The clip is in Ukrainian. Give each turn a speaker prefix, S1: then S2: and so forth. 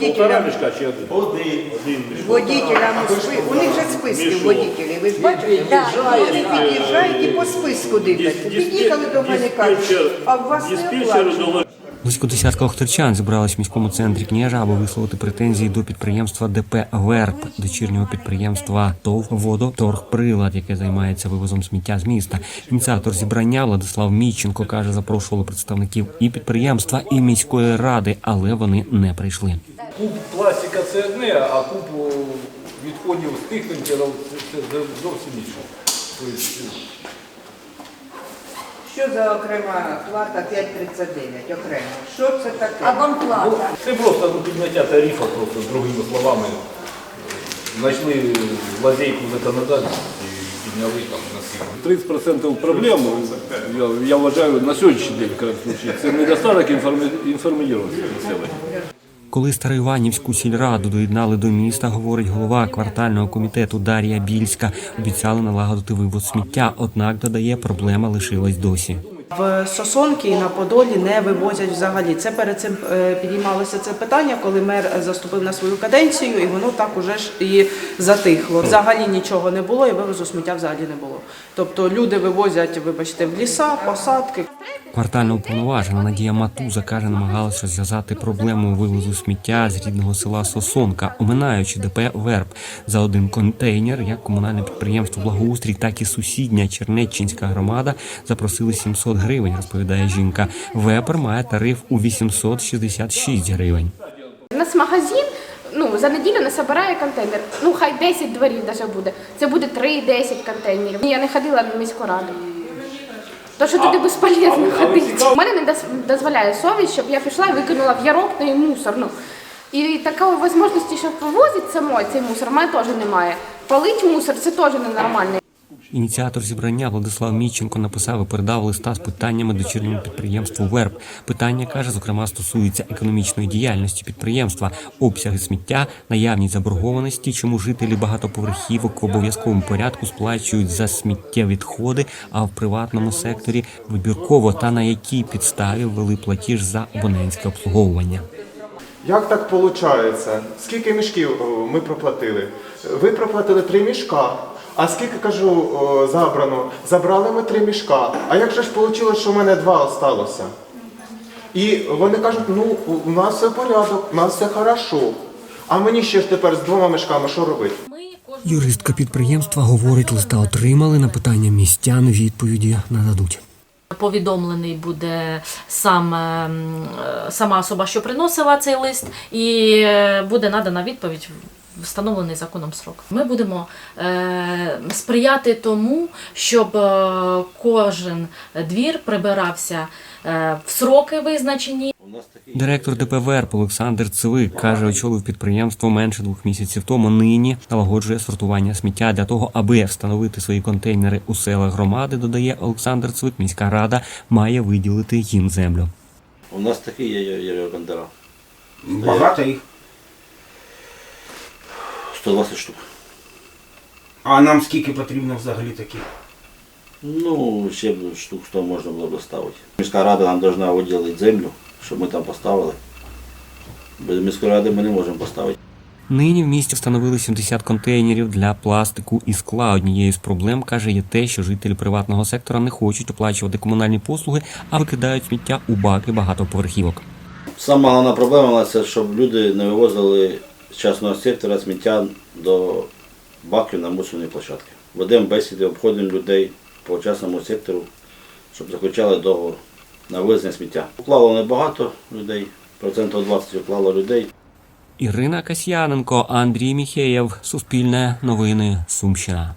S1: водителям,
S2: мішка чи один? Один мішок.
S1: водителям спи... у них же списки водителів, ви ж бачите? Вони під'їжджають і по списку дивляться. Під'їхали до мене кажуть, а в вас не
S2: Диспетчеру
S1: оплачено.
S2: доложили.
S3: Близько десятка охтерчан зібрались в міському центрі княжа, аби висловити претензії до підприємства ДП ВЕРП, дочірнього підприємства ТОВ «Водоторгприлад», яке займається вивозом сміття з міста. Ініціатор зібрання Владислав Міщенко каже, запрошували представників і підприємства, і міської ради, але вони не прийшли.
S4: Куб пластика це одне, а куб відходів з тих контейнерів це, зовсім інше.
S1: Що за окрема плата 5,39 окремо? Що це таке?
S5: А вам плата?
S4: це просто ну, підняття тарифа, просто другими словами. Знайшли лазейку законодавців і підняли там на силу. 30% проблем, я, я вважаю, на сьогоднішній день, в крайньому случае, це недостаток інформі- інформованості населення.
S3: Коли Староіванівську сільраду доєднали до міста, говорить голова квартального комітету Дар'я Більська, обіцяли налагодити вивоз сміття. Однак додає, проблема лишилась досі.
S6: В Сосонки на Подолі не вивозять взагалі. Це перед цим е, підіймалося це питання, коли мер заступив на свою каденцію, і воно так уже ж і затихло. Взагалі нічого не було, і вивозу сміття взагалі не було. Тобто люди вивозять, вибачте, в ліса, посадки.
S3: Квартальна уповноважена Надія Матуза каже, намагалась розв'язати проблему вивозу сміття з рідного села Сосонка, оминаючи ДП ВЕРП за один контейнер, як комунальне підприємство Благоустрій, так і сусідня Чернеччинська громада запросили 700 гривень, розповідає жінка. Вепер має тариф у 866 гривень.
S7: У нас магазин ну, за неділю не збирає контейнер. Ну, хай 10 дворів даже буде. Це буде 3-10 контейнерів. Я не ходила на міську раду. То, що туди безполезно ходити. У мене не дозволяє совість, щоб я пішла і викинула в ярок та й мусор. Ну. І такої можливості, щоб вивозити самой цей мусор, в мене теж немає. Палить мусор це теж ненормально.
S3: Ініціатор зібрання Владислав Міченко написав і передав листа з питаннями дочірньому підприємству ВЕРП. Питання каже, зокрема, стосується економічної діяльності підприємства, обсяги сміття, наявність заборгованості, чому жителі багатоповерхівок в обов'язковому порядку сплачують за сміттєвідходи, а в приватному секторі вибірково та на якій підставі ввели платіж за абонентське обслуговування.
S8: Як так виходить? Скільки мішків ми проплатили? Ви проплатили три мішка. А скільки кажу о, забрано? Забрали ми три мішка. А як же ж вийшло, що в мене два осталося? І вони кажуть, ну у нас все порядок, у нас все хорошо. А мені ще ж тепер з двома мішками що робити?
S3: Юристка підприємства говорить, листа отримали на питання містян. Відповіді нададуть.
S5: Повідомлений буде сам, ем, е, сама особа, що приносила цей лист, і е, буде надана відповідь встановлений законом срок. Ми будемо е, сприяти тому, щоб е, кожен двір прибирався е, в сроки визначені.
S3: Директор ДП «Верп» Олександр Цивик каже, очолив підприємство менше двох місяців тому. Нині налагоджує сортування сміття для того, аби встановити свої контейнери у селах громади. Додає Олександр Цивик. Міська рада має виділити їм землю.
S9: У нас такі є, є, є.
S10: Багато їх.
S9: 120 штук.
S10: А нам скільки потрібно взагалі таких?
S9: Ну, ще б штук 100 можна було б доставити. Міська рада нам повинна виділити землю, щоб ми там поставили. Без міської ради ми не можемо поставити.
S3: Нині в місті встановили 70 контейнерів для пластику і скла. Однією з проблем каже є те, що жителі приватного сектора не хочуть оплачувати комунальні послуги, а викидають сміття у баки багатоповерхівок.
S9: Сама головна проблема це, щоб люди не вивозили з частного сектора сміття до баків на мусорні площадки. Ведемо бесіди, обходимо людей по частному сектору, щоб заключали договор на вивезення сміття. Уклало небагато людей, процентів 20 уклало людей.
S3: Ірина Касьяненко, Андрій Міхеєв, Суспільне новини, Сумщина.